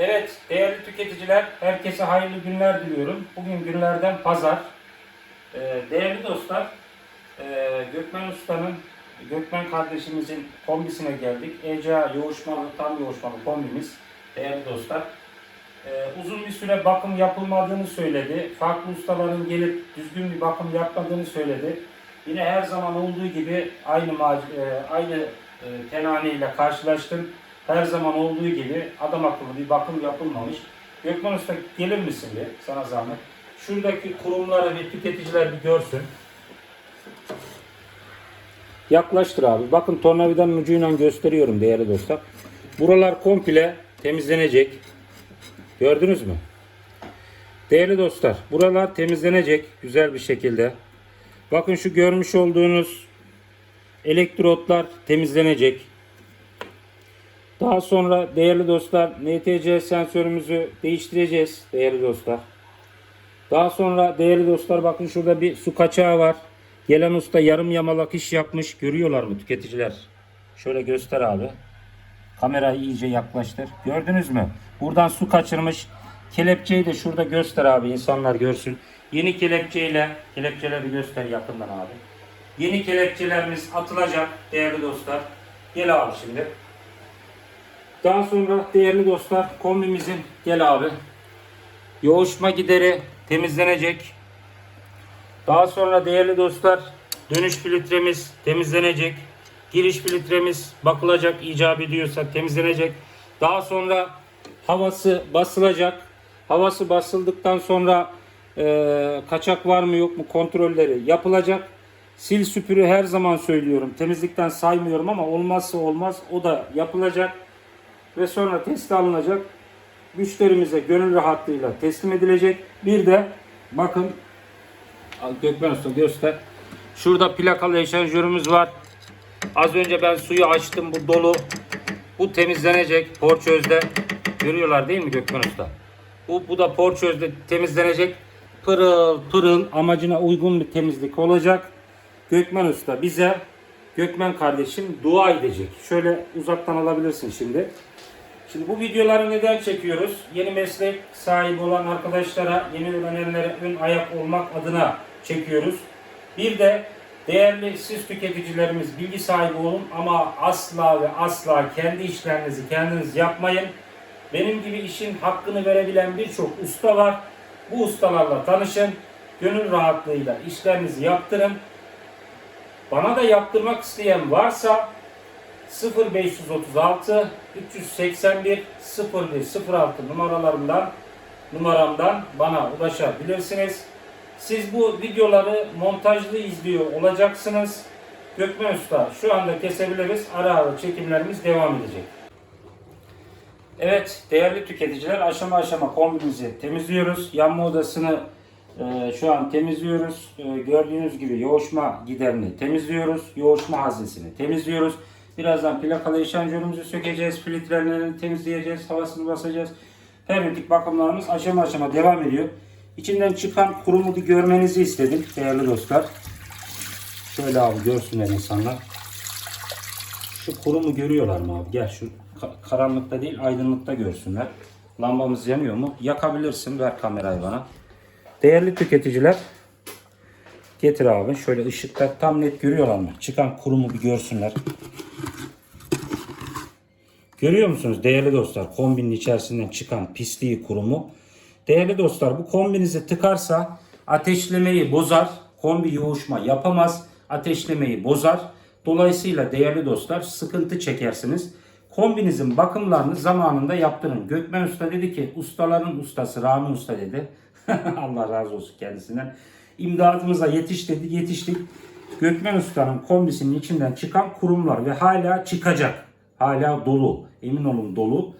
Evet değerli tüketiciler herkese hayırlı günler diliyorum. Bugün günlerden pazar. Ee, değerli dostlar e, Gökmen Usta'nın Gökmen kardeşimizin kombisine geldik. ECA yoğuşmalı tam yoğuşmalı kombimiz değerli dostlar. Ee, uzun bir süre bakım yapılmadığını söyledi. Farklı ustaların gelip düzgün bir bakım yapmadığını söyledi. Yine her zaman olduğu gibi aynı e, aynı e, karşılaştım. Her zaman olduğu gibi adam akıllı bir bakım yapılmamış. Gökmen Usta gelir misin bir sana zahmet? Şuradaki kurumları bir tüketiciler bir görsün. Yaklaştır abi. Bakın tornavidanın ucuyla gösteriyorum değerli dostlar. Buralar komple temizlenecek. Gördünüz mü? Değerli dostlar, buralar temizlenecek güzel bir şekilde. Bakın şu görmüş olduğunuz elektrotlar temizlenecek. Daha sonra değerli dostlar NTC sensörümüzü değiştireceğiz değerli dostlar. Daha sonra değerli dostlar bakın şurada bir su kaçağı var. Gelen usta yarım yamalak iş yapmış. Görüyorlar mı tüketiciler? Şöyle göster abi. Kamerayı iyice yaklaştır. Gördünüz mü? Buradan su kaçırmış. Kelepçeyi de şurada göster abi insanlar görsün. Yeni kelepçeyle kelepçeleri göster yakından abi. Yeni kelepçelerimiz atılacak değerli dostlar. Gel abi şimdi. Daha sonra değerli dostlar kombimizin gel abi. Yoğuşma gideri temizlenecek. Daha sonra değerli dostlar dönüş filtremiz temizlenecek. Giriş filtremiz bakılacak icap ediyorsa temizlenecek. Daha sonra havası basılacak. Havası basıldıktan sonra e, kaçak var mı yok mu kontrolleri yapılacak. Sil süpürü her zaman söylüyorum. Temizlikten saymıyorum ama olmazsa olmaz o da yapılacak. Ve sonra testi alınacak. Müşterimize gönül rahatlığıyla teslim edilecek. Bir de bakın Gökmen Usta göster. Şurada plakalı eşanjörümüz var. Az önce ben suyu açtım. Bu dolu. Bu temizlenecek porçözde. Görüyorlar değil mi Gökmen Usta? Bu, bu da porçözde temizlenecek. Pırıl pırıl amacına uygun bir temizlik olacak. Gökmen Usta bize Gökmen kardeşim dua edecek. Şöyle uzaktan alabilirsin şimdi. Şimdi bu videoları neden çekiyoruz? Yeni meslek sahibi olan arkadaşlara, yeni öğrenenlere ön ayak olmak adına çekiyoruz. Bir de değerli siz tüketicilerimiz bilgi sahibi olun ama asla ve asla kendi işlerinizi kendiniz yapmayın. Benim gibi işin hakkını verebilen birçok usta var. Bu ustalarla tanışın. Gönül rahatlığıyla işlerinizi yaptırın. Bana da yaptırmak isteyen varsa 0536 381 0106 numaralarından numaramdan bana ulaşabilirsiniz. Siz bu videoları montajlı izliyor olacaksınız. Gökmen Usta şu anda kesebiliriz. Ara ara çekimlerimiz devam edecek. Evet değerli tüketiciler aşama aşama kombimizi temizliyoruz. Yanma odasını e, şu an temizliyoruz. E, gördüğünüz gibi yoğuşma giderini temizliyoruz. Yoğuşma haznesini temizliyoruz. Birazdan plakalı eşanjörümüzü sökeceğiz. Filtrelerini temizleyeceğiz. Havasını basacağız. Periyodik bakımlarımız aşama aşama devam ediyor. İçinden çıkan kurumu bir görmenizi istedim değerli dostlar. Şöyle abi görsünler insanlar. Şu kurumu görüyorlar mı abi? Gel şu ka- karanlıkta değil aydınlıkta görsünler. Lambamız yanıyor mu? Yakabilirsin. Ver kamerayı bana. Değerli tüketiciler getir abi. Şöyle ışıkta tam net görüyorlar mı? Çıkan kurumu bir görsünler. Görüyor musunuz değerli dostlar kombinin içerisinden çıkan pisliği kurumu. Değerli dostlar bu kombinizi tıkarsa ateşlemeyi bozar. Kombi yoğuşma yapamaz. Ateşlemeyi bozar. Dolayısıyla değerli dostlar sıkıntı çekersiniz. Kombinizin bakımlarını zamanında yaptırın. Gökmen Usta dedi ki ustaların ustası Rami Usta dedi. Allah razı olsun kendisinden. İmdadımıza yetiş dedi yetiştik. Gökmen Usta'nın kombisinin içinden çıkan kurumlar ve hala çıkacak. Hala dolu. Emin olun dolu.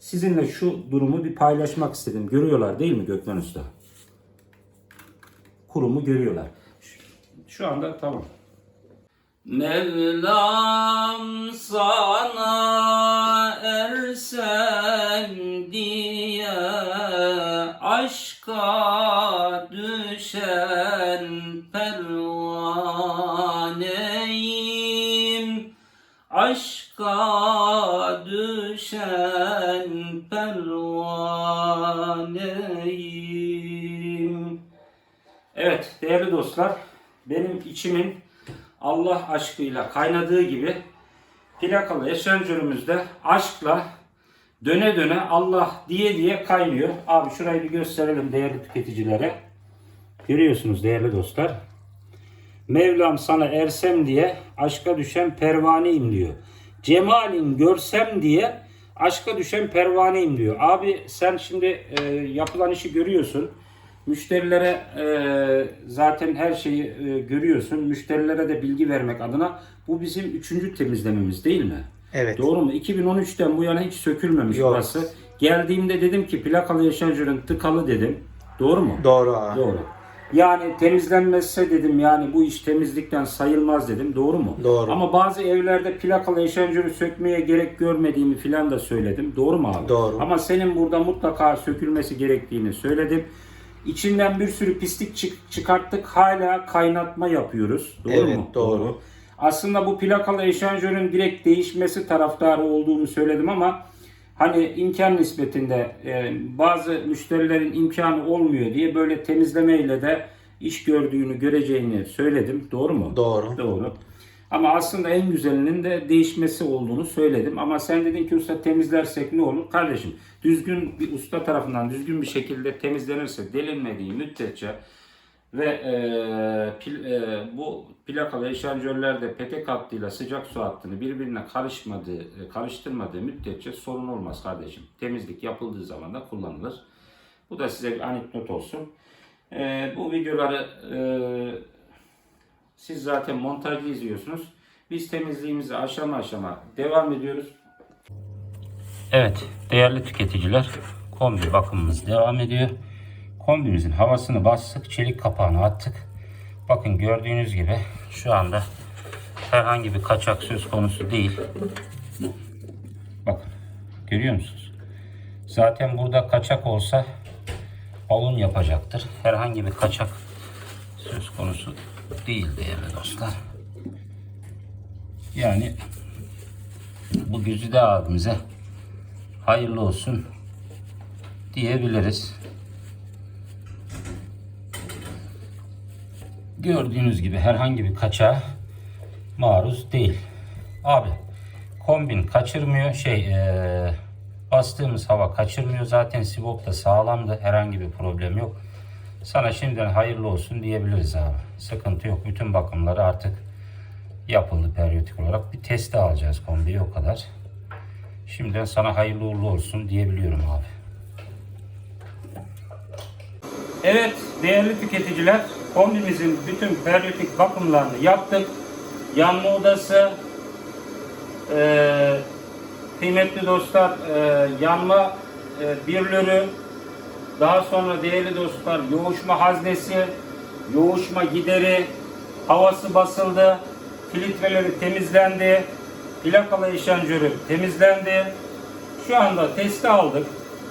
Sizinle şu durumu bir paylaşmak istedim. Görüyorlar değil mi Gökmen Usta? Kurumu görüyorlar. Şu- anda tamam. Mevlam sana ersen diye aşka düşen pervaneyim aşka düşen pervaneyim. Evet değerli dostlar benim içimin Allah aşkıyla kaynadığı gibi plakalı eşencörümüzde aşkla döne döne Allah diye diye kaynıyor. Abi şurayı bir gösterelim değerli tüketicilere. Görüyorsunuz değerli dostlar. Mevlam sana ersem diye aşka düşen pervaneyim diyor. Cemalin görsem diye aşka düşen pervaneyim diyor. Abi sen şimdi e, yapılan işi görüyorsun. Müşterilere e, zaten her şeyi e, görüyorsun. Müşterilere de bilgi vermek adına bu bizim üçüncü temizlememiz değil mi? Evet. Doğru mu? 2013'ten bu yana hiç sökülmemiş Yok. burası. Geldiğimde dedim ki plakalı yaşancörün tıkalı dedim. Doğru mu? Doğru abi. Doğru. Yani temizlenmezse dedim yani bu iş temizlikten sayılmaz dedim. Doğru mu? Doğru. Ama bazı evlerde plakalı eşencörü sökmeye gerek görmediğimi filan da söyledim. Doğru mu abi? Doğru. Ama senin burada mutlaka sökülmesi gerektiğini söyledim. İçinden bir sürü pislik çık- çıkarttık. Hala kaynatma yapıyoruz. Doğru Evet, mu? doğru. Aslında bu plakalı eşanjörün direkt değişmesi taraftarı olduğunu söyledim ama hani imkan nispetinde e, bazı müşterilerin imkanı olmuyor diye böyle temizlemeyle de iş gördüğünü göreceğini söyledim. Doğru mu? Doğru. Doğru. Ama aslında en güzelinin de değişmesi olduğunu söyledim. Ama sen dedin ki usta temizlersek ne olur? Kardeşim düzgün bir usta tarafından düzgün bir şekilde temizlenirse delinmediği müddetçe ve e, pil- e, bu plakalı eşanjörlerde petek hattıyla sıcak su hattını birbirine karışmadığı, e, karıştırmadığı müddetçe sorun olmaz kardeşim. Temizlik yapıldığı zaman da kullanılır. Bu da size bir anekdot olsun. E, bu videoları e, siz zaten montajlı izliyorsunuz. Biz temizliğimizi aşama aşama devam ediyoruz. Evet değerli tüketiciler kombi bakımımız devam ediyor. Kombimizin havasını bastık. Çelik kapağını attık. Bakın gördüğünüz gibi şu anda herhangi bir kaçak söz konusu değil. Bakın görüyor musunuz? Zaten burada kaçak olsa balon yapacaktır. Herhangi bir kaçak söz konusu değil değerli dostlar. Yani bu Güzide abimize hayırlı olsun diyebiliriz. Gördüğünüz gibi herhangi bir kaçağa maruz değil. Abi kombin kaçırmıyor şey eee, bastığımız hava kaçırmıyor zaten sibop da sağlamdı herhangi bir problem yok. Sana şimdiden hayırlı olsun diyebiliriz abi. Sıkıntı yok. Bütün bakımları artık yapıldı periyodik olarak. Bir testi alacağız kombiyi o kadar. Şimdiden sana hayırlı uğurlu olsun diyebiliyorum abi. Evet değerli tüketiciler kombimizin bütün periyodik bakımlarını yaptık. Yanma odası, eee, kıymetli dostlar eee, yanma eee, birlörü, daha sonra değerli dostlar yoğuşma haznesi, yoğuşma gideri, havası basıldı, filtreleri temizlendi, plakalı eşanjörü temizlendi. Şu anda testi aldık.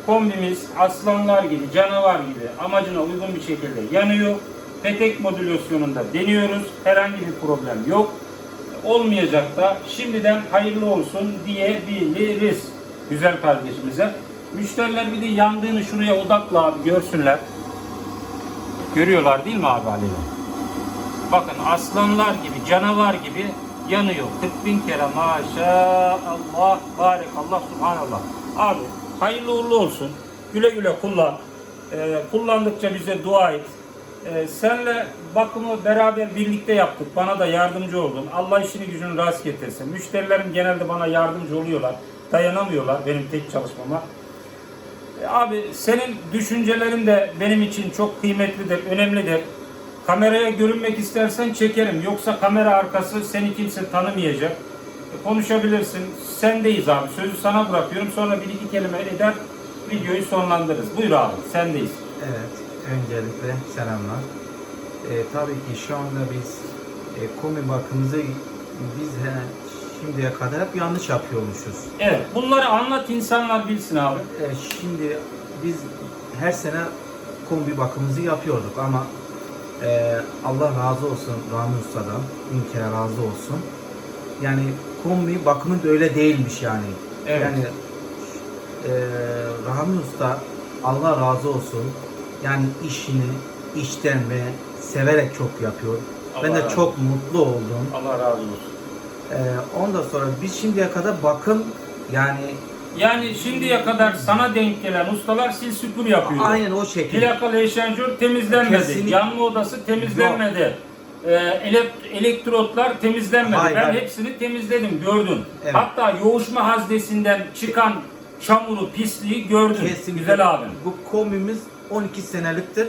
Kombimiz aslanlar gibi, canavar gibi amacına uygun bir şekilde yanıyor. Petek modülasyonunda deniyoruz. Herhangi bir problem yok. Olmayacak da şimdiden hayırlı olsun diyebiliriz güzel kardeşimize. Müşteriler bir de yandığını şuraya odakla abi görsünler. Görüyorlar değil mi abi Ali'yle? Bakın aslanlar gibi, canavar gibi yanıyor. 40 bin kere maşallah, barekallah, subhanallah. Abi hayırlı uğurlu olsun. Güle güle kullan. Ee, kullandıkça bize dua et. Ee, senle bakımı beraber birlikte yaptık. Bana da yardımcı oldun. Allah işini gücünü rast getirsin. Müşterilerim genelde bana yardımcı oluyorlar. Dayanamıyorlar benim tek çalışmama. E, Abi senin düşüncelerin de benim için çok kıymetlidir, önemlidir. Kameraya görünmek istersen çekerim. Yoksa kamera arkası seni kimse tanımayacak. E, Konuşabilirsin. Sendeyiz abi. Sözü sana bırakıyorum. Sonra bir iki kelime eder videoyu sonlandırırız. Buyur abi. Sendeyiz. Evet. Öncelikle selamlar. Ee, tabii ki şu anda biz e, komi bakımızı biz he, şimdiye kadar hep yanlış yapıyormuşuz. Evet. Bunları anlat insanlar bilsin abi. Ee, şimdi biz her sene kombi bakımımızı yapıyorduk ama e, Allah razı olsun Rami Usta'dan bin kere razı olsun. Yani kombi bakımı da öyle değilmiş yani. Evet. Yani e, Rahmi Usta Allah razı olsun. Yani işini içten ve severek çok yapıyor. ben Allah de razı çok mutlu oldum. Allah razı olsun. E, ondan sonra biz şimdiye kadar bakım yani Yani şimdiye kadar sana denk gelen ustalar sil süpür yapıyor. aynen o şekilde. Plakalı eşanjör temizlenmedi. Kesinlikle. Yanma odası temizlenmedi. Ee, elek- elektrotlar temizlenmedi. Hayır, ben hayır. hepsini temizledim, gördün. Evet. Hatta yoğuşma haznesinden çıkan çamuru, pisliği gördün. Kesinlikle. Güzel abim. Bu kombimiz 12 seneliktir.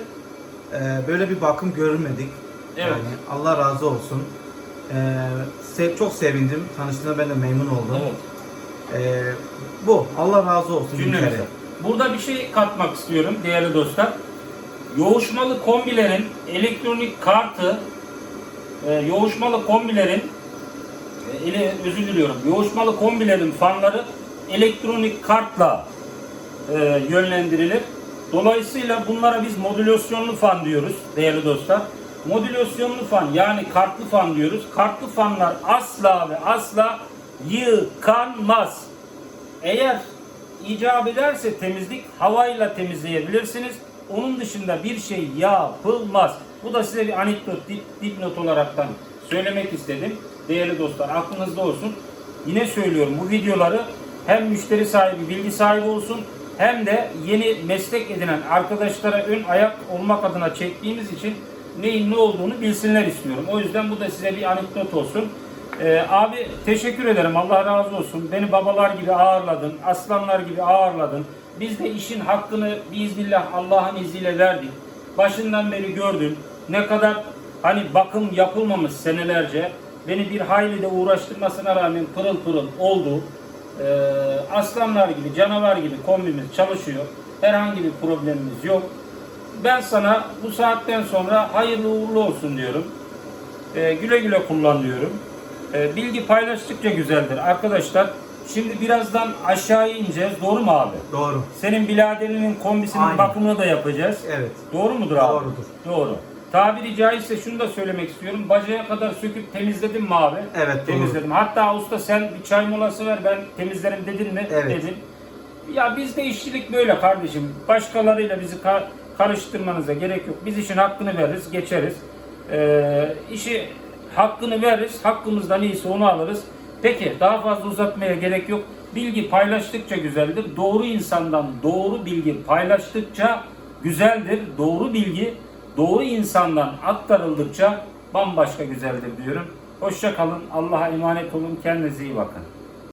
Ee, böyle bir bakım görülmedik. Evet. Yani Allah razı olsun. Ee, se- çok sevindim. Tanıştığına ben de memnun oldum. Evet. Ee, bu. Allah razı olsun. Cümlemize. Burada bir şey katmak istiyorum değerli dostlar. Yoğuşmalı kombilerin elektronik kartı, e, yoğuşmalı kombilerin e, ele, özür diliyorum. Yoğuşmalı kombilerin fanları elektronik kartla e, yönlendirilir. Dolayısıyla bunlara biz modülasyonlu fan diyoruz değerli dostlar. Modülasyonlu fan yani kartlı fan diyoruz. Kartlı fanlar asla ve asla yıkanmaz. Eğer icap ederse temizlik havayla temizleyebilirsiniz. Onun dışında bir şey yapılmaz. Bu da size bir anekdot, dip, dipnot olaraktan söylemek istedim. Değerli dostlar aklınızda olsun. Yine söylüyorum bu videoları hem müşteri sahibi, bilgi sahibi olsun hem de yeni meslek edinen arkadaşlara ön ayak olmak adına çektiğimiz için neyin ne olduğunu bilsinler istiyorum. O yüzden bu da size bir anekdot olsun. Ee, abi teşekkür ederim. Allah razı olsun. Beni babalar gibi ağırladın. Aslanlar gibi ağırladın. Biz de işin hakkını biiznillah Allah'ın izniyle verdik. Başından beri gördün. Ne kadar hani bakım yapılmamış senelerce. Beni bir hayli de uğraştırmasına rağmen pırıl pırıl oldu. Ee, aslanlar gibi, canavar gibi kombimiz çalışıyor. Herhangi bir problemimiz yok. Ben sana bu saatten sonra hayırlı uğurlu olsun diyorum. Ee, güle güle kullan diyorum. Ee, bilgi paylaştıkça güzeldir. Arkadaşlar şimdi birazdan aşağıya ineceğiz. Doğru mu abi? Doğru. Senin biraderinin kombisinin Aynen. bakımını da yapacağız. Evet. Doğru mudur abi? Doğrudur. Doğru. Tabiri caizse şunu da söylemek istiyorum. Bacaya kadar söküp temizledin mi abi? Evet, doğru. Temizledim. Hatta usta sen bir çay molası ver ben temizlerim dedin mi? Evet. Dedim. Ya bizde işçilik böyle kardeşim. Başkalarıyla bizi ka- karıştırmanıza gerek yok. Biz işin hakkını veririz, geçeriz. Ee, işi hakkını veririz, hakkımızdan iyisi onu alırız. Peki daha fazla uzatmaya gerek yok. Bilgi paylaştıkça güzeldir. Doğru insandan doğru bilgi paylaştıkça güzeldir. Doğru bilgi doğru insandan aktarıldıkça bambaşka güzeldir diyorum. Hoşça kalın. Allah'a emanet olun. Kendinize iyi bakın.